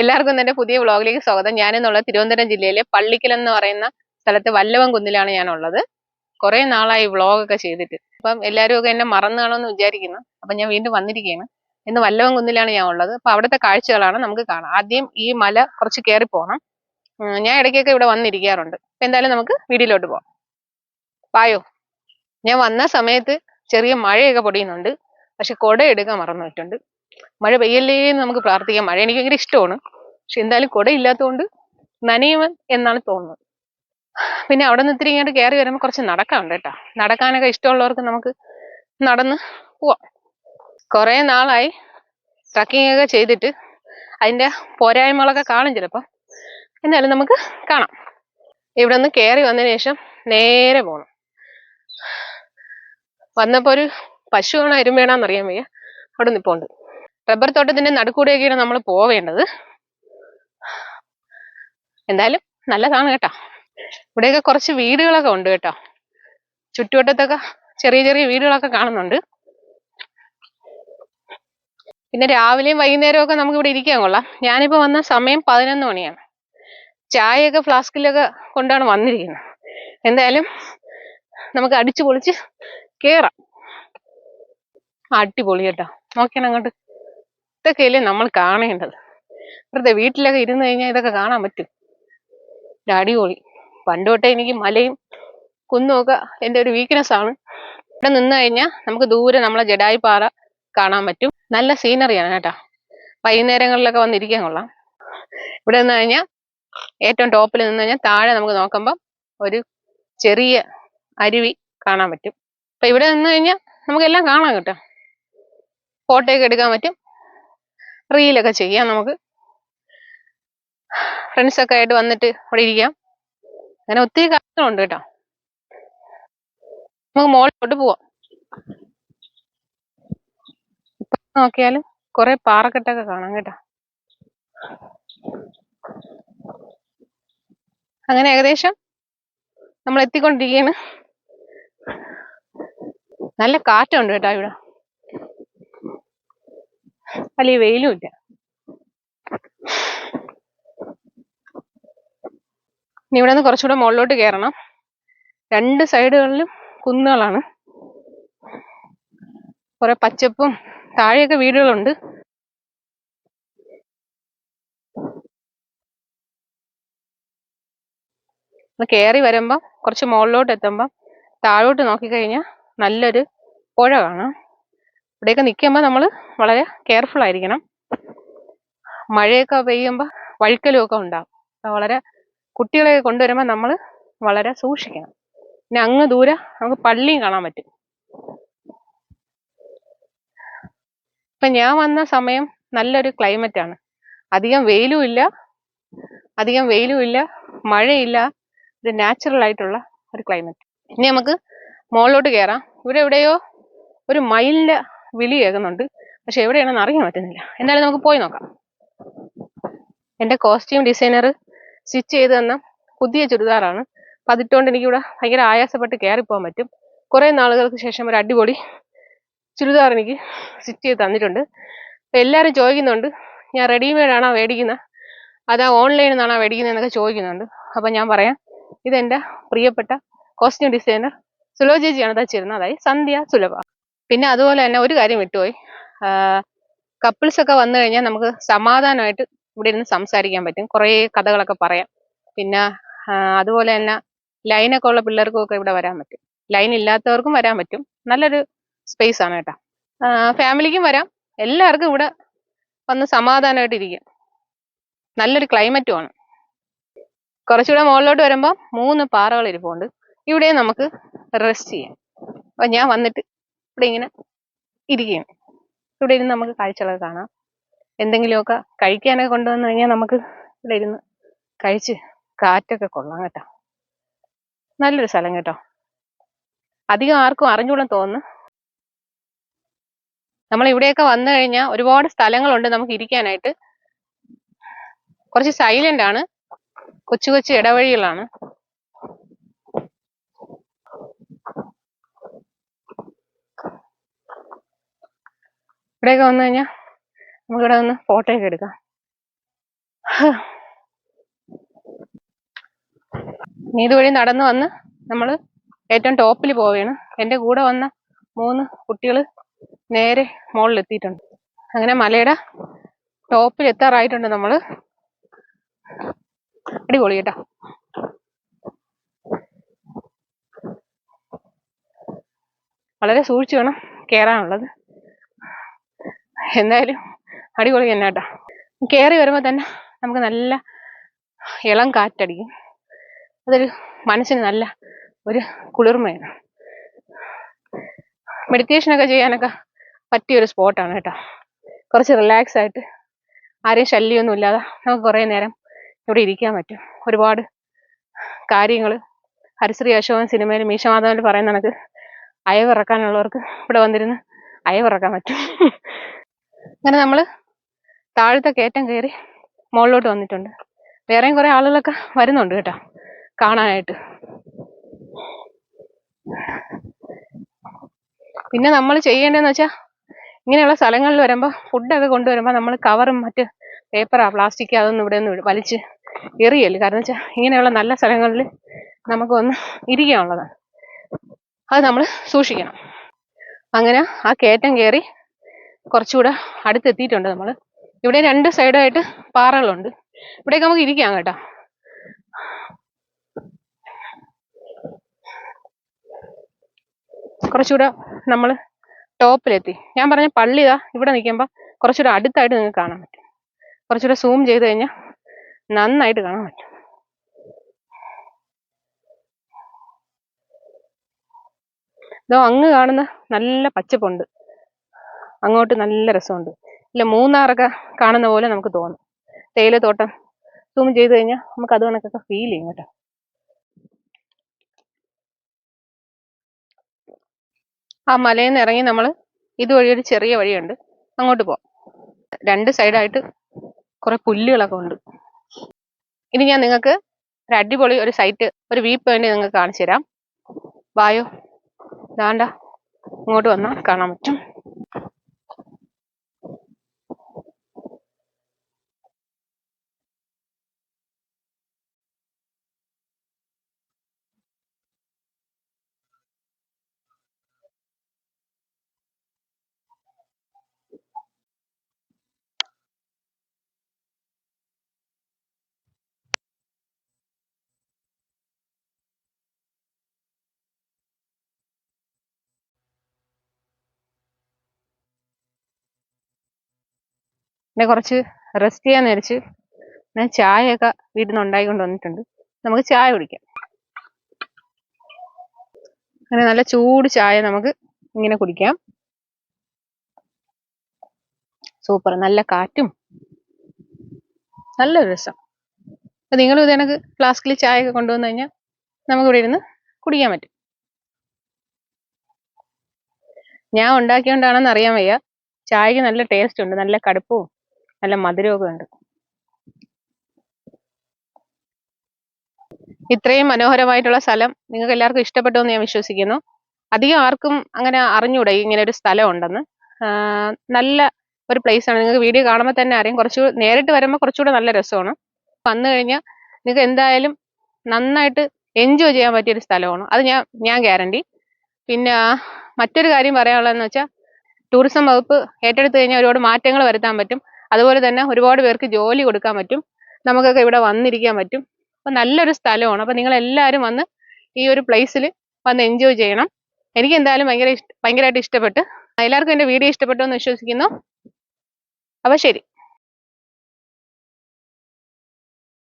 എല്ലാവർക്കും എന്റെ പുതിയ വ്ളോഗിലേക്ക് സ്വാഗതം. ഞാനെന്നുള്ള തിരുവനന്തപുരം ജില്ലയിലെ പള്ളിക്കൽ എന്ന് പറയുന്ന സ്ഥലത്ത് വല്ലവൻ കുന്നിലാണ് ഞാനുള്ളത്. കുറേ നാളായി വ്ളോഗൊക്കെ ചെയ്തിട്ട്. അപ്പം എല്ലാവരും ഒക്കെ എന്നെ മറന്നു കാണുമെന്ന് വിചാരിക്കുന്നു. അപ്പം ഞാൻ വീണ്ടും വന്നിരിക്കുകയാണ്. ഇന്ന് വല്ലവൻ കുന്നിലാണ് ഞാൻ ഉള്ളത് അപ്പം അവിടുത്തെ കാഴ്ചകളാണ് നമുക്ക് കാണാം. ആദ്യം ഈ മല കുറച്ച് കയറി പോകണം ഞാൻ ഇടയ്ക്കൊക്കെ ഇവിടെ വന്നിരിക്കാറുണ്ട്. അപ്പം എന്തായാലും നമുക്ക് വീട്ടിലോട്ട് പോകാം പായോ ഞാൻ വന്ന സമയത്ത് ചെറിയ മഴയൊക്കെ പൊടിയുന്നുണ്ട്. പക്ഷെ കുട എടുക്കാൻ മറന്നു വെച്ചിട്ടുണ്ട് മഴ പെയ്യല്ലേ എന്ന് നമുക്ക് പ്രാർത്ഥിക്കാം. മഴ എനിക്ക് ഭയങ്കര ഇഷ്ടമാണ്. പക്ഷെ എന്തായാലും കുടയില്ലാത്തതുകൊണ്ട് നനയുമൻ എന്നാണ് തോന്നുന്നത്. പിന്നെ അവിടെ നിന്ന് ഇത്തിരി ഇങ്ങോട്ട് കയറി വരുമ്പോൾ കുറച്ച് നടക്കാനുണ്ട് കേട്ടോ. നടക്കാനൊക്കെ ഇഷ്ടമുള്ളവർക്ക് നമുക്ക് നടന്ന് പോവാം. കുറേ നാളായി ട്രക്കിംഗ് ഒക്കെ ചെയ്തിട്ട് അതിന്റെ പോരായ്മകളൊക്കെ കാണും ചിലപ്പോൾ എന്നാലും നമുക്ക് കാണാം. ഇവിടെ നിന്ന് കയറി വന്നതിന് ശേഷം നേരെ പോകണം വന്നപ്പോൾ ഒരു പശുവാണോ എരുമയാണോന്ന് അറിയാൻ വയ്യ. അവിടെ നിൽപ്പുണ്ട് റബ്ബർ തോട്ടത്തിന്റെ നടുക്കൂടെയൊക്കെയാണ് നമ്മൾ പോവേണ്ടത്. എന്തായാലും നല്ലതാണ് കേട്ടോ. ഇവിടെയൊക്കെ കുറച്ച് വീടുകളൊക്കെ ഉണ്ട് കേട്ടോ. ചുറ്റുവട്ടത്തൊക്കെ ചെറിയ ചെറിയ വീടുകളൊക്കെ കാണുന്നുണ്ട്. പിന്നെ രാവിലെയും വൈകുന്നേരവും ഒക്കെ നമുക്ക് ഇവിടെ ഇരിക്കാൻ കൊള്ളാം. ഞാനിപ്പോ വന്ന സമയം പതിനൊന്ന് മണിയാണ്. ചായയൊക്കെ ഫ്ലാസ്കിലൊക്കെ കൊണ്ടാണ് വന്നിരിക്കുന്നത്. എന്തായാലും നമുക്ക് അടിച്ചു പൊളിച്ച് കേറാം. അടിപൊളി കേട്ടോ. നോക്കിയാണ് അങ്ങോട്ട് ഇതൊക്കെയല്ലേ നമ്മൾ കാണേണ്ടത്? വെറുതെ വീട്ടിലൊക്കെ ഇരുന്ന് കഴിഞ്ഞാൽ ഇതൊക്കെ കാണാൻ പറ്റും. അടിപൊളി പണ്ട് തൊട്ടേ എനിക്ക് മലയും കുന്നും ഒക്കെ എന്റെ ഒരു വീക്ക്നെസ് ആണ്. ഇവിടെ നിന്ന് കഴിഞ്ഞാൽ നമുക്ക് ദൂരെ നമ്മളെ ജഡായി പാറ കാണാൻ പറ്റും. നല്ല സീനറിയാണ് കേട്ടോ. വൈകുന്നേരങ്ങളിലൊക്കെ വന്നിരിക്കാൻ കൊള്ളാം. ഇവിടെ നിന്ന് കഴിഞ്ഞാൽ ഏറ്റവും ടോപ്പിൽ നിന്ന് കഴിഞ്ഞാൽ താഴെ നമുക്ക് നോക്കുമ്പം ഒരു ചെറിയ അരുവി കാണാൻ പറ്റും. അപ്പൊ ഇവിടെ നിന്ന് കഴിഞ്ഞാൽ നമുക്കെല്ലാം കാണാം കേട്ടോ. ഫോട്ടോ ഒക്കെ എടുക്കാൻ പറ്റും. റീലൊക്കെ ചെയ്യാം നമുക്ക്. ഫ്രണ്ട്സൊക്കെ ആയിട്ട് വന്നിട്ട് ഇവിടെ ഇരിക്കാം. അങ്ങനെ ഒത്തിരി കാര്യങ്ങളുണ്ട് കേട്ടോ. നമുക്ക് മോളിലോട്ട് പോവാം. ഇപ്പൊ നോക്കിയാലും കുറെ പാറക്കെട്ടൊക്കെ കാണാം കേട്ടോ. അങ്ങനെ ഏകദേശം നമ്മൾ എത്തിക്കൊണ്ടിരിക്കുകയാണ് നല്ല കാറ്റുണ്ട് കേട്ടോ ഇവിടെ. വലിയ വെയിലും ഇല്ല. ഇനി ഇവിടെ നിന്ന് കുറച്ചുകൂടെ മുകളിലോട്ട് കയറണം. രണ്ട് സൈഡുകളിലും കുന്നുകളാണ്. കുറെ പച്ചപ്പും താഴെയൊക്കെ വീടുകളുണ്ട്. കയറി വരുമ്പം കുറച്ച് മുകളിലോട്ട് എത്തുമ്പം താഴോട്ട് നോക്കിക്കഴിഞ്ഞാൽ നല്ലൊരു പുഴ കാണാം. ഇവിടെയൊക്കെ നിൽക്കുമ്പോൾ നമ്മൾ വളരെ കെയർഫുൾ ആയിരിക്കണം. മഴയൊക്കെ പെയ്യുമ്പോൾ വഴുക്കലും ഒക്കെ ഉണ്ടാകും വളരെ കുട്ടികളെയൊക്കെ കൊണ്ടുവരുമ്പോൾ നമ്മൾ വളരെ സൂക്ഷിക്കണം. പിന്നെ അങ്ങ് ദൂരെ നമുക്ക് പള്ളിയും കാണാൻ പറ്റും. ഇപ്പൊ ഞാൻ വന്ന സമയം നല്ലൊരു ക്ലൈമറ്റ് ആണ്. അധികം വെയിലും ഇല്ല. അധികം വെയിലും ഇല്ല. മഴയില്ല. ഒരു നാച്ചുറൽ ആയിട്ടുള്ള ഒരു ക്ലൈമറ്റ് ഇനി നമുക്ക് മുകളിലോട്ട് കയറാം ഇവിടെ എവിടെയോ ഒരു മയിലിന്റെ വിളി കേൾക്കുന്നുണ്ട്. പക്ഷെ എവിടെയാണെന്ന് അറിയാൻ പറ്റുന്നില്ല. എന്തായാലും നമുക്ക് പോയി നോക്കാം. എന്റെ കോസ്റ്റ്യൂം ഡിസൈനർ സ്റ്റിച്ച് ചെയ്ത് തന്ന പുതിയ ചുരിദാറാണ്. അപ്പം അതിട്ടുകൊണ്ട് എനിക്കിവിടെ ഭയങ്കര ആയാസപ്പെട്ട് കയറിപ്പോകാൻ പറ്റും. കുറേ നാളുകൾക്ക് ശേഷം ഒരു അടിപൊളി ചുരിദാർ എനിക്ക് സ്റ്റിച്ച് ചെയ്ത് തന്നിട്ടുണ്ട്. അപ്പം എല്ലാവരും ചോദിക്കുന്നുണ്ട് ഞാൻ റെഡിമെയ്ഡ് ആണോ മേടിക്കുന്നത് അതാ ഓൺലൈനിൽ നിന്നാണോ മേടിക്കുന്നത് എന്നൊക്കെ ചോദിക്കുന്നുണ്ട്. അപ്പം ഞാൻ പറയാം ഇതെന്റെ പ്രിയപ്പെട്ട കോസ്റ്റ്യൂം ഡിസൈനർ സുലോ ചേച്ചിയാണ് തച്ചിരുന്നത്. അതായത് സന്ധ്യ സുലഭ. പിന്നെ അതുപോലെ തന്നെ ഒരു കാര്യം വിട്ടുപോയി. കപ്പിൾസ് ഒക്കെ വന്നു കഴിഞ്ഞാൽ നമുക്ക് സമാധാനമായിട്ട് ഇവിടെ ഇരുന്ന് സംസാരിക്കാൻ പറ്റും. കുറേ കഥകളൊക്കെ പറയാം. പിന്നെ അതുപോലെ തന്നെ ലൈനൊക്കെ ഉള്ള പിള്ളേർക്കും ഒക്കെ ഇവിടെ വരാൻ പറ്റും. ലൈൻ ഇല്ലാത്തവർക്കും വരാൻ പറ്റും. നല്ലൊരു സ്പേസ് ആണ് കേട്ടോ. ഫാമിലിക്കും വരാം. എല്ലാവർക്കും ഇവിടെ വന്ന് സമാധാനമായിട്ട് ഇരിക്കാം. നല്ലൊരു ക്ലൈമറ്റും ആണ്. കുറച്ചുകൂടെ മുകളിലോട്ട് വരുമ്പോൾ മൂന്ന് പാറകൾ ഇരിപ്പുണ്ട്. ഇവിടെ നമുക്ക് റെസ്റ്റ് ചെയ്യാം. അപ്പൊ ഞാൻ വന്നിട്ട് ഇവിടെ ഇങ്ങനെ ഇരിക്കും ഇവിടെ ഇരുന്ന് നമുക്ക് കാഴ്ചകളൊക്കെ കാണാം. എന്തെങ്കിലുമൊക്കെ കഴിക്കാനൊക്കെ കൊണ്ടുവന്നു കഴിഞ്ഞാൽ നമുക്ക് ഇവിടെ ഇരുന്ന് കഴിച്ച് കാറ്റൊക്കെ കൊള്ളാം കേട്ടോ. നല്ലൊരു സ്ഥലം കേട്ടോ. അധികം ആർക്കും അറിഞ്ഞുകൂടാൻ തോന്നുന്നു. നമ്മൾ ഇവിടെയൊക്കെ വന്നു കഴിഞ്ഞാൽ ഒരുപാട് സ്ഥലങ്ങളുണ്ട് നമുക്ക് ഇരിക്കാനായിട്ട്. കുറച്ച് സൈലന്റ് ആണ്. കൊച്ചു കൊച്ചു ഇടവഴികളാണ്. ഇവിടെയൊക്കെ വന്നു കഴിഞ്ഞാൽ നമുക്കിവിടെ നിന്ന് ഫോട്ടോ ഒക്കെ എടുക്കാം. ഇനി ഇതുവഴി നടന്നു വന്ന് നമ്മൾ ഏറ്റവും ടോപ്പിൽ പോവുകയാണ്. എന്റെ കൂടെ വന്ന മൂന്ന് കുട്ടികൾ നേരെ മുകളിൽ എത്തിയിട്ടുണ്ട് അങ്ങനെ മലയുടെ ടോപ്പിൽ എത്താറായിട്ടുണ്ട് നമ്മൾ അടിപൊളി കേട്ടോ. വളരെ സൂക്ഷിച്ചു വേണം കയറാനുള്ളത് എന്തായാലും അടിപൊളി തന്നെ കേട്ടോ. കയറി വരുമ്പോൾ തന്നെ നമുക്ക് നല്ല ഇളം കാറ്റടിക്കും. അതൊരു മനസ്സിന് നല്ല ഒരു കുളിർമയാണ്. മെഡിറ്റേഷനൊക്കെ ചെയ്യാനൊക്കെ പറ്റിയൊരു സ്പോട്ടാണ് കേട്ടോ. കുറച്ച് റിലാക്സ് ആയിട്ട് ആരെയും ശല്യമൊന്നും ഇല്ലാതെ നമുക്ക് കുറേ നേരം ഇവിടെ ഇരിക്കാൻ പറ്റും. ഒരുപാട് കാര്യങ്ങൾ ഹരിശ്രീ അശോകൻ സിനിമയിൽ മീശമാധവനിൽ പറയുന്ന കണക്ക് അയവിറക്കാനുള്ളവർക്ക് ഇവിടെ വന്നിരുന്ന് അയവിറക്കാൻ പറ്റും. അങ്ങനെ നമ്മൾ താഴത്തെ കയറ്റം കയറി മുകളിലോട്ട് വന്നിട്ടുണ്ട്. വേറെയും കുറേ ആളുകളൊക്കെ വരുന്നുണ്ട് കേട്ടോ കാണാനായിട്ട്. പിന്നെ നമ്മൾ ചെയ്യേണ്ടതെന്ന് വെച്ചാൽ ഇങ്ങനെയുള്ള സ്ഥലങ്ങളിൽ വരുമ്പോൾ ഫുഡൊക്കെ കൊണ്ടുവരുമ്പോൾ നമ്മൾ കവറും മറ്റ് പേപ്പറാ പ്ലാസ്റ്റിക് അതൊന്നും ഇവിടെ ഒന്നും വലിച്ച് എറിയല്ല? കാരണം വെച്ചാൽ ഇങ്ങനെയുള്ള നല്ല സ്ഥലങ്ങളിൽ നമുക്ക് ഒന്ന് ഇരിക്കാനുള്ളതാണ്. അത് നമ്മൾ സൂക്ഷിക്കണം. അങ്ങനെ ആ കയറ്റം കയറി കുറച്ചുകൂടെ അടുത്തെത്തിയിട്ടുണ്ട് നമ്മൾ ഇവിടെ രണ്ട് സൈഡായിട്ട് പാറകളുണ്ട്. ഇവിടെയൊക്കെ നമുക്ക് ഇരിക്കാം കേട്ടോ. കുറച്ചുകൂടെ നമ്മൾ ടോപ്പിലെത്തി. ഞാൻ പറഞ്ഞ പള്ളി ഇതാ ഇവിടെ നിൽക്കുമ്പോൾ കുറച്ചുകൂടെ അടുത്തായിട്ട് നിങ്ങൾക്ക് കാണാൻ പറ്റും. കുറച്ചുകൂടെ സൂം ചെയ്ത് കഴിഞ്ഞാൽ നന്നായിട്ട് കാണാൻ പറ്റും. ഇതോ അങ്ങ് കാണുന്ന നല്ല പച്ചപ്പുണ്ട്. അങ്ങോട്ട് നല്ല രസമുണ്ട്. ഇല്ല മൂന്നാറൊക്കെ കാണുന്ന പോലെ നമുക്ക് തോന്നും. തേയിലത്തോട്ടം സൂം ചെയ്ത് കഴിഞ്ഞാൽ നമുക്ക് അത് കണക്കൊക്കെ ഫീൽ ചെയ്യും കേട്ടോ. ആ മലയിൽ നിന്ന് ഇറങ്ങി നമ്മൾ ഇതുവഴി ഒരു ചെറിയ വഴിയുണ്ട്. അങ്ങോട്ട് പോവാം. രണ്ട് സൈഡായിട്ട് കുറെ പുല്ലുകളൊക്കെ ഉണ്ട്. ഇനി ഞാൻ നിങ്ങൾക്ക് ഒരു അടിപൊളി ഒരു സൈറ്റ് ഒരു വ്യൂ പോയിന്റ് നിങ്ങൾക്ക് കാണിച്ചു തരാം. വായോ. ദാണ്ട അങ്ങോട്ട് വന്നാൽ കാണാൻ പറ്റും. പിന്നെ കുറച്ച് റെസ്റ്റ് ചെയ്യാൻ നേരിച്ച് ഞാൻ ചായയൊക്കെ വീട്ടിൽ നിന്ന് ഉണ്ടായിക്കൊണ്ട് വന്നിട്ടുണ്ട്. നമുക്ക് ചായ കുടിക്കാം. അങ്ങനെ നല്ല ചൂട് ചായ നമുക്ക് ഇങ്ങനെ കുടിക്കാം. സൂപ്പർ നല്ല കാറ്റും. നല്ലൊരു രസം. അപ്പൊ നിങ്ങളും ഇത് എനിക്ക് ഫ്ലാസ്കിൽ ചായ ഒക്കെ കൊണ്ടുവന്നു കഴിഞ്ഞാൽ നമുക്ക് ഇവിടെ ഇരുന്ന് കുടിക്കാൻ പറ്റും. ഞാൻ ഉണ്ടാക്കിയോണ്ടാണെന്ന് അറിയാൻ വയ്യ. ചായക്ക് നല്ല ടേസ്റ്റ് ഉണ്ട്. നല്ല കടുപ്പവും നല്ല മധുരമൊക്കെ ഉണ്ട് ഇത്രയും മനോഹരമായിട്ടുള്ള സ്ഥലം നിങ്ങൾക്ക് എല്ലാവർക്കും ഇഷ്ടപ്പെട്ടു എന്ന് ഞാൻ വിശ്വസിക്കുന്നു. അധികം ആർക്കും അങ്ങനെ അറിഞ്ഞൂടെ ഇങ്ങനെ ഒരു സ്ഥലം ഉണ്ടെന്ന് നല്ല ഒരു പ്ലേസ് ആണ്. നിങ്ങൾക്ക് വീഡിയോ കാണുമ്പോൾ തന്നെ അറിയാം. കുറച്ച് നേരിട്ട് വരുമ്പോൾ കുറച്ചുകൂടെ നല്ല രസമാണ്. വന്നു കഴിഞ്ഞാൽ നിങ്ങൾക്ക് എന്തായാലും നന്നായിട്ട് എൻജോയ് ചെയ്യാൻ പറ്റിയ ഒരു സ്ഥലമാണ്. അത് ഞാൻ ഞാൻ ഗ്യാരണ്ടി പിന്നെ മറ്റൊരു കാര്യം പറയാനുള്ളതെന്ന് വെച്ചാൽ ടൂറിസം വകുപ്പ് ഏറ്റെടുത്ത് കഴിഞ്ഞാൽ ഒരുപാട് മാറ്റങ്ങൾ വരുത്താൻ പറ്റും. അതുപോലെ തന്നെ ഒരുപാട് പേർക്ക് ജോലി കൊടുക്കാൻ പറ്റും. നമുക്കൊക്കെ ഇവിടെ വന്നിരിക്കാൻ പറ്റും. അപ്പൊ നല്ലൊരു സ്ഥലമാണ്. അപ്പൊ നിങ്ങൾ എല്ലാവരും വന്ന് ഈ ഒരു പ്ലേസിൽ വന്ന് എൻജോയ് ചെയ്യണം. എനിക്ക് എന്തായാലും ഭയങ്കര ഭയങ്കരമായിട്ട് ഇഷ്ടപ്പെട്ട്. എല്ലാവർക്കും എന്റെ വീഡിയോ ഇഷ്ടപ്പെട്ടു എന്ന് വിശ്വസിക്കുന്നു. അപ്പോൾ ശരി.